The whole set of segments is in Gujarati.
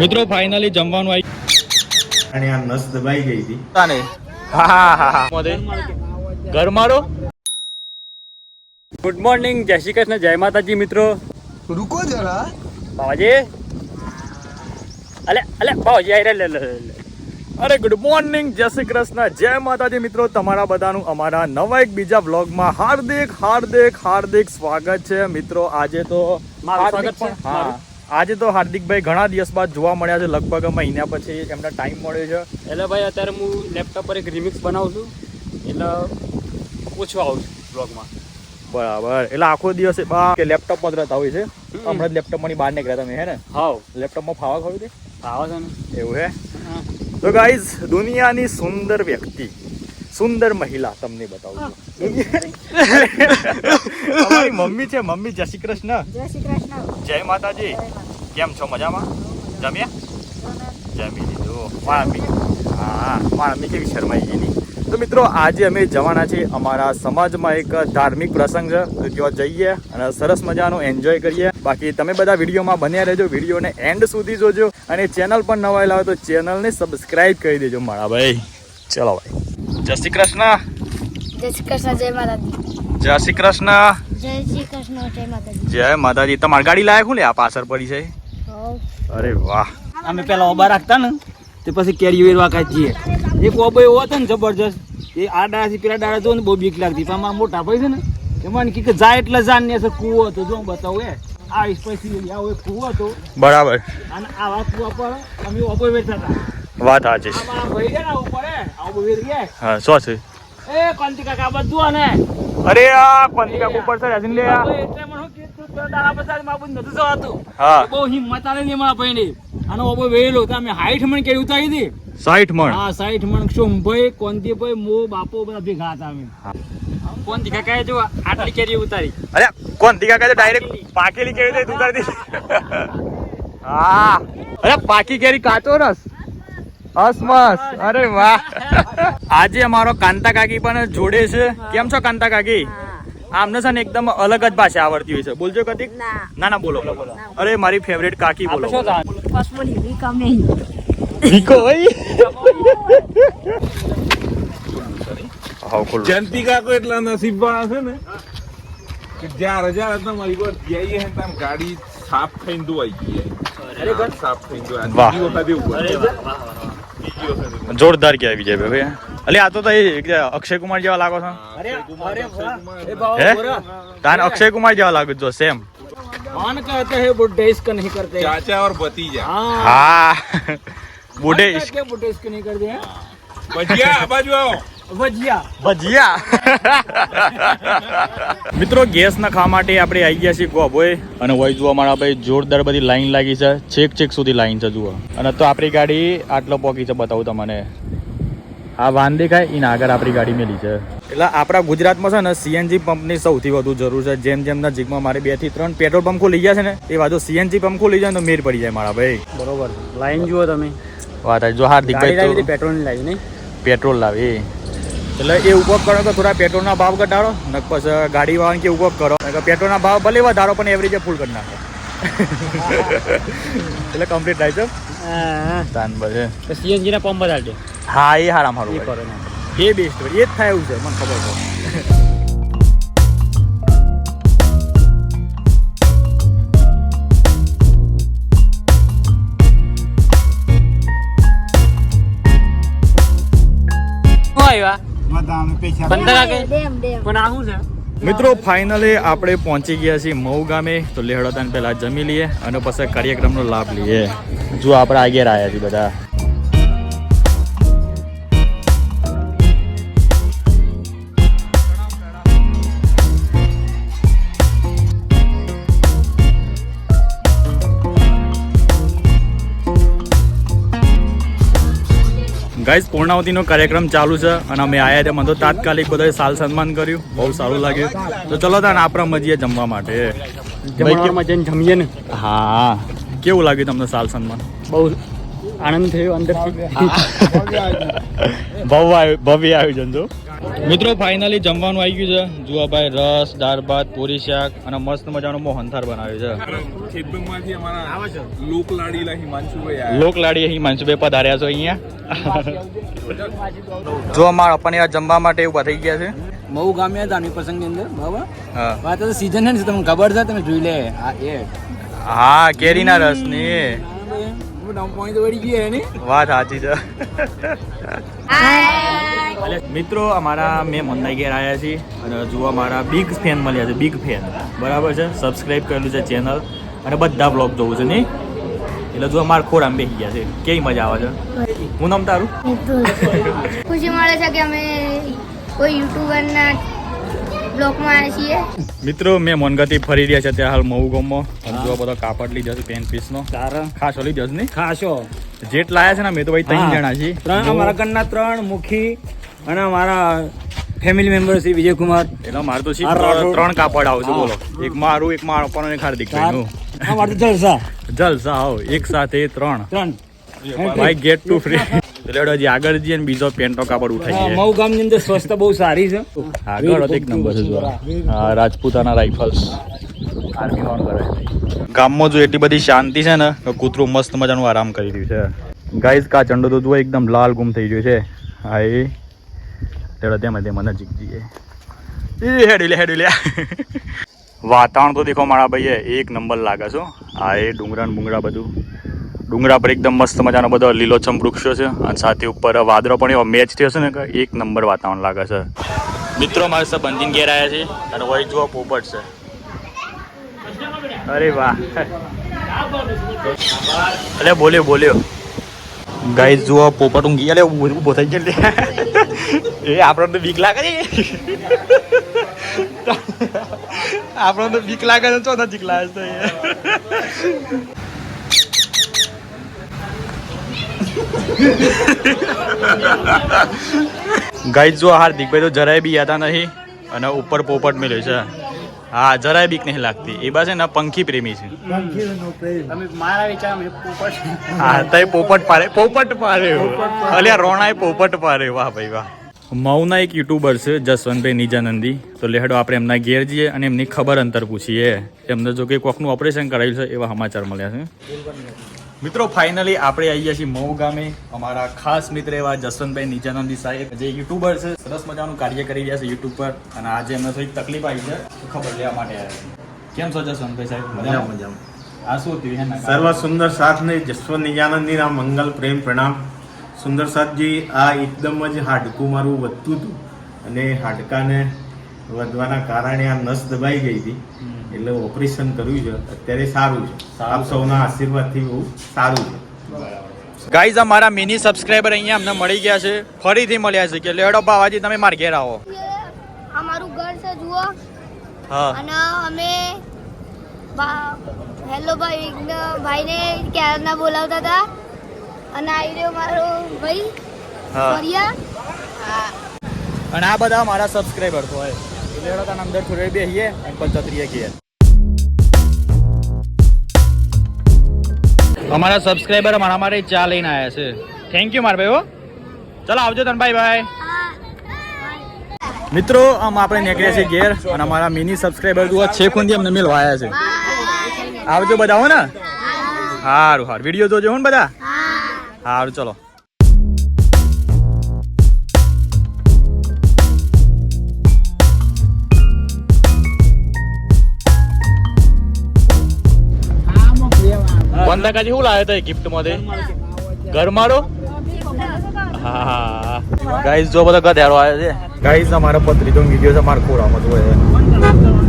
મિત્રો ફાઇનલી જમવાનું આવી અને આ નસ દબાઈ ગઈ હતી. તાને. હા હા હા ઘર મારો. ગુડ મોર્નિંગ જય શ્રી કૃષ્ણ જય માતાજી મિત્રો. રૂકો જરા. બાવાજી. અલે અલે બાવાજી આઈ લે લે અરે ગુડ મોર્નિંગ જય શ્રી કૃષ્ણ જય માતાજી મિત્રો. તમારા બધાનું અમારા નવા એક બીજા બ્લોગમાં હાર્દિક હાર્દિક હાર્દિક સ્વાગત છે. મિત્રો આજે તો સ્વાગત પણ હા. આજે તો હાર્દિકભાઈ ઘણા દિવસ બાદ જોવા મળ્યા છે લગભગ મહિના પછી એમને ટાઈમ મળ્યો છે. એટલે ભાઈ અત્યારે હું લેપટોપ પર એક રિમિક્સ બનાવું છું એટલે પૂછવા આવું છું બ્લોગમાં બરાબર. એટલે આખો દિવસ કે લેપટોપમાં જ રહેતા હોય છે? હમણાં જ લેપટોપમાંથી બહાર નીકળ્યા તમે હે ને? હા લેપટોપમાં ફાવા ખાવ તે ફાવા છે ને. એવું હે? તો ગાઈઝ દુનિયાની સુંદર વ્યક્તિ સુંદર મહિલા તમને બતાવું છું. અમારી મમ્મી છે મમ્મી જય શ્રી કૃષ્ણ. જય શ્રી કૃષ્ણ. જય માતાજી. કેમ છો મજામાં? જમ્યા? જમી લીધું. મામી હા મામી કેવી શરમાઈ ગઈ ની તો મિત્રો આજે અમે જવાના છીએ અમારા સમાજમાં એક ધાર્મિક પ્રસંગ છે. તો ત્યાં જઈએ અને સરસ મજાનો એન્જોય કરીએ. બાકી તમે બધા વિડીયોમાં બન્યા રહેજો. વિડીયોને એન્ડ સુધી જોજો. અને ચેનલ પણ નવાયેલા હોય તો ચેનલને સબસ્ક્રાઈબ કરી દેજો મારા ભાઈ. ચલો ભાઈ. જય શ્રી કૃષ્ણ. જય શ્રી કૃષ્ણ જય માતાજી. જય શ્રી કૃષ્ણ. જય શ્રી કૃષ્ણ જય માતાજી. જય માતાજી. તમારી ગાડી લાયક હું લે? આ પાછળ પડી છે. અરે વાહ. અમે પેલા ઓબા રાખતા ને તે પછી કેરી વેરવા કાઢીએ એક ઓબો એવો હતો ને જબરજસ્ત એ આ ડાળાથી પેલા ડાળા જો ને બહુ બીક લાગતી. પણ આમાં મોટા ભાઈ છે ને એમાં કે જાય એટલે જાન ને અસર કૂવો હતો. જો બતાવું એ આ સ્પેશિયલી આવો એક કૂવો હતો. બરાબર. અને આવા કૂવા પર અમે ઓબો વેચતા હતા. વાત સાચી છે હા શું છે એ કોંતી કાકા બધું અને અરે આ પંતિકા ઉપર સર હસીન લે આ. એટલે મને શું કીધું, પેલા દાડા પસારમાં બધું નતું જવાતું. હા બહુ હિંમત આલે નહીં મારા ભાઈની. આનો ઓબો વેલો તો અમે 60 મણ કેરી ઉતારી હતી. સાઠ મણ હા 60 મણ શોમભાઈ, કોંતીભાઈ, મો, બાપો બધા ભેગા હતા અમે. કોંતી કાકાએ જો આટલી કેરી ઉતારી. અરે કોણ દીકા કહે ડાયરેક્ટ પાકેલી કેરી ઉતારી દીધી હા અરે પાકી કેરી કાચો રસ હસ મસ અરે વાહ. આજે અમારો કાંતા કાકી પણ જોડે છે. કેમ છો કાંતા કાકી? આમને છે ને એકદમ અલગ જ ભાષા આવડતી હોય છે. બોલજો કદી ના. ના ના બોલો. અરે મારી ફેવરેટ કાકી બોલો. જયંતિ કાકો એટલા નસીબ છે ને કે જ્યારે જ્યારે તમારી પર જઈએ ને ગાડી સાફ થઈને ધોવાઈ ગઈ અરે સાફ થઈને ધોવાઈ. એવું જોરદાર કે આવી જાય ભાઈ અલે આ તો અક્ષય કુમાર જેવા લાગો છો? હે? તાન અક્ષય કુમાર જેવા લાગો છો સેમ. કોણ કહેતે હે બુઢે ઇસકો નહીં કરતે. ચાચા ઓર ભતીજા. હા. બુઢે ઇસકો બુઢે ઇસકો નહીં કરતે ભજીયા આ બાજુ આવો. ભજીયા. મિત્રો ગેસ ના ખાવા માટે આપણે આવી ગયા છીએ ગોભોય અને વહી જોવા મારા ભાઈ જોરદાર બધી લાઈન લાગી છે. છેક છેક સુધી લાઈન છે જુઓ. અને તો આપણી ગાડી આટલો પોકી છે બતાવું તમને. આ વાન દેખાય એના આગળ આપણી ગાડી મેલી છે. એટલે આપણા ગુજરાતમાં છે ને સીએનજી પંપની સૌથી વધુ જરૂર છે. જેમ જેમ નજીકમાં મારે બેથી ત્રણ પેટ્રોલ પંપ ખોલી ગયા છે ને એ બાજુ સીએનજી પંપ ખોલી જાય તો મેર પડી જાય મારા ભાઈ. બરોબર. લાઈન જુઓ તમે. વાત. જો હાર્દિક ભાઈ પેટ્રોલની લાવી નહીં? પેટ્રોલ લાવી. એટલે એ ઉપયોગ કરો કે થોડા પેટ્રોલના ભાવ ઘટાડો ને પછી ગાડી વાળાને કે ઉપયોગ કરો? પેટ્રોલના ભાવ ભલે વધારો પણ એવરેજે ફૂલ કરી નાખો. એટલે કમ્પ્લીટ થાય છે તાન બસે સીએનજી ના પંપ બધા હા એ હારામ હારું એ બેસ્ટ એ જ થાય એવું છે મને ખબર છે. આવ્યા? મિત્રો ફાઇનલી આપણે પહોંચી ગયા છીએ મઉ ગામે. તો લેહડોતાને પહેલા જમી લઈએ અને પછી કાર્યક્રમનો લાભ લઈએ. જો આપણે આગળ આવ્યા છીએ બધા. ગાઈઝ પૂર્ણાવતીનો કાર્યક્રમ ચાલુ છે અને અમે આયા ત્યાં મને તો તાત્કાલિક બધાએ સાલ સન્માન કર્યું. બહુ સારું લાગ્યું. તો ચલો તાને આપણે મજીએ જમવા માટે. જઈને જમીએ ને. હા. કેવું લાગ્યું તમને સાલ સન્માન? બહુ આનંદ થયો અંદર ભવ્ય ભવ્ય આયોજન જો. મિત્રો ફાઇનલી જમવાનું આવી ગયું છે. જુઓ ભાઈ રસ દાળ ભાત પૂરી શાક અને મસ્ત મજાનો મોહનથાર બનાવ્યું છે. ખેતરમાંથી અમારા લોક લાડીલા હિમાંશુભાઈ પધાર્યા છો અહીંયા. જો અમારા આપણને જમવા માટે ઊભા થઈ ગયા છે. બહુ ગામ્યા હતા આની પ્રસંગની અંદર બરાબર? હા. વાત તો સીઝન છે ને તમને ખબર છે તમે જોઈ લે. આ એ હા કેરીના રસની. વાત સાચી છે. મિત્રો અમારા મેં મંદાઈ ઘેર આવ્યા છીએ અને જુઓ અમારા બિગ ફેન મળ્યા છે બિગ ફેન બરાબર છે? સબસ્ક્રાઈબ કરેલું છે ચેનલ અને બધા બ્લોગ જોવું છે નહીં? એટલે જો અમારા ખોરામ બેસી ગયા છે. કેવી મજા આવે છે? હું નામ તારું? ખુશી મળે છે કે અમે કોઈ યુટ્યુબરના છીએ. મિત્રો મેં મોનગતી ફરી રહ્યા છે ત્યાં હાલ મહુ ગામમાં. જો બધો કાપડ લીધો છે પેન પીસ નો. ખાસો લીધો છે નહીં ખાસો. જેટ લાયા છે ને મેં તો ભાઈ ત્રણ જણા છીએ. ત્રણ અમારા ઘરના ત્રણ મુખી અને અમારા ફેમિલી મેમ્બર છે વિજયકુમાર. એટલે મારે તો ત્રણ કાપડ આવશે બોલો. એક મારું એક મારો પણ એક હાર્દિક અમારે જલસા. જલસા આવો. એક સાથે ત્રણ. ત્રણ. ભાઈ ગેટ ટુ ફ્રી એટલે હજી આગળ જઈએ ને બીજો પેન્ટો કાપડ હા, મઉ ગામની અંદર સ્વચ્છતા બહુ સારી છે. આગળ એક નંબર છે રાજપૂતાના રાઇફલ્સ. આર્મી હોર્ન કરે ગામમાં જો એટલી બધી શાંતિ છે ને કૂતરું મસ્ત મજાનું આરામ કરી રહ્યું છે. ગાઈઝ કા ચંડો તો જુઓ એકદમ લાલ ગુમ થઈ ગયો છે. હા એ. તેડો તેમાં તેમાં નજીક જઈએ. એ હેડી લે હેડી લે. વાતાવરણ તો દેખો મારા ભાઈએ એક નંબર લાગે છો આ એ ડુંગરા ને બુંગરા બધું. ડુંગરા પર એકદમ મસ્ત મજાનો બધો લીલોછમ વૃક્ષો છે. અને સાથે ઉપર વાદળો પણ એવો મેચ થયો છે ને કે એક નંબર વાતાવરણ લાગે છે. મિત્રો, મારે સબ બંધીને ઘેર આવ્યા છે અને વહી જુઓ પોપટ છે. અરે વાહ. અલે, બોલ્યો બોલ્યો. ગાઈસ જુઓ પોપટ ઊંઘી અલે ઊભો થઈ ગયો. એ આપણને તો બીક લાગે આપણને તો બીક લાગે છે ચો નજીક લાગે છે ગાઈસ જો હાર્દિકભાઈ તો જરાય બી યાતા નહીં અને ઉપર પોપટ મેળ્યો છે. હા જરાય બીક નહીં લાગતી. એ બસ ને પંખી પ્રેમી છે. હા તઈ પોપટ પારે પોપટ પારે અલ્યા રોણાએ પોપટ પારે વાહ ભાઈ વાહ. મઉના એક યુટ્યુબર છે જસવંતભાઈ નિજાનંદી. તો લેહડો આપણે એમના ઘેર જઈએ અને એમની ખબર અંતર પૂછીએ. એમને જો કે કોકનું ઓપરેશન કરાયું છે એવા સમાચાર મળ્યા છે. મિત્રો ફાઇનલી આપણે આવી ગયા છીએ મહુ ગામે. અમારા ખાસ મિત્ર એવા જસવંતભાઈ નિજાનંદી સાહેબ જે યુટ્યુબર છે સરસ મજાનું કાર્ય કરી રહ્યા છે યુટ્યુબ પર. અને આજે એમને થોડીક તકલીફ આવી છે ખબર લેવા માટે આવ્યા કેમ છો જસવંતભાઈ સાહેબ? મજા મજામાં આ શું થયું સર્વ સુંદર સાથને જસવંત નિજાનંદીના મંગલ પ્રેમ પ્રણામ. સુંદર સાથજી આ એકદમ જ હાડકું મારું વધતું હતું. અને હાડકાને વધવાના કારણે આ નસ દબાઈ ગઈ હતી. એટલે ઓપરેશન કર્યું છે. અત્યારે સારું છે. આપ સૌના આશીર્વાદથી બહુ સારું છે. ગાઈઝ અમારા મિની સબસ્ક્રાઇબર અહીંયા અમને મળી ગયા છે. ફરીથી મળ્યા છે કે લેડો બાવાજી તમે માર ઘેર આવો. અમારું ઘર છે જુઓ. હા. અને અમે હેલો ભાઈ ભાઈને ક્યારના બોલાવતા હતા. અને આવી રહ્યો મારો ભાઈ હા. ફરિયા. અને આ બધા મારા સબસ્ક્રાઇબર તો હોય. લેડો તને અંદર થોડી બેસીએ અને પંચોતરીએ ઘેર અમારા સબસ્ક્રાઈબર અમારા માટે ચા લઈને આવ્યા છે. થેન્ક યુ મારા ભાઈ હો. ચલો આવજો તન ભાઈ ભાઈ મિત્રો આમ આપણે નીકળ્યા છીએ ઘેર અને અમારા મિની સબસ્ક્રાઇબર જુઓ છે ખૂંદી અમને મેળવા આવ્યા છે. આવજો બધા હો ને? સારું સારું વીડિયો જોજો હો ને બધા? સારું ચલો. શું લાવ્યો તો ગિફ્ટમાંથી ઘર મારો હા. ગાઈઝ જો બધા ગધેડો આવે છે. ગાઈઝ અમારા પત્રીજો વીડિયો છે મારા ખોળામાં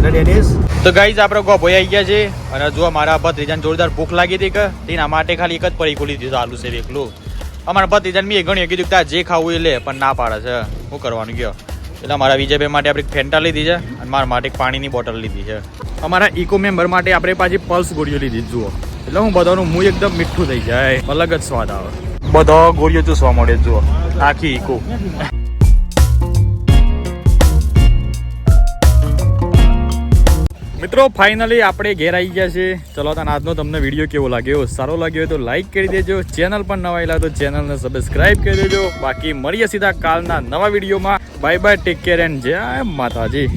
ડેનિસ તો ગાઈઝ આપણે ગોભોઈ આવી ગયા છે અને જો અમારા ભત્રીજાને જોરદાર ભૂખ લાગી હતી કે તેના માટે ખાલી એક જ પરી ખોલી દીધું આલુ છે એકલું. અમારા ભત્રીજાને મેં ઘણી કીધું કે જે ખાવું એ લે પણ ના પાડે છે. શું કરવાનું ગયો એટલે અમારા વિજયભાઈ માટે આપણે ફેન્ટા લીધી છે અને મારા માટે એક પાણીની બોટલ લીધી છે. અમારા ઇકો મેમ્બર માટે આપણે પાછી પલ્સ ગોળીઓ લીધી જુઓ. એટલે હું બધાનું મું એકદમ મીઠું થઈ જાય. અલગ જ સ્વાદ આવે. બધો ગોળીઓ ચૂસવા મળે જુઓ. આખી ઈકો મિત્રો ફાઇનલી આપણે ઘેર આવી ગયા છે ચલો તને આજનો તમને વીડિયો કેવો લાગ્યો? સારો લાગ્યો હોય તો લાઈક કરી દેજો. ચેનલ પણ નવા આવેલા તો ચેનલને સબસ્ક્રાઇબ કરી દેજો. બાકી મળીએ સીધા કાલના નવા વિડીયોમાં bye bye take care and જય માતાજી.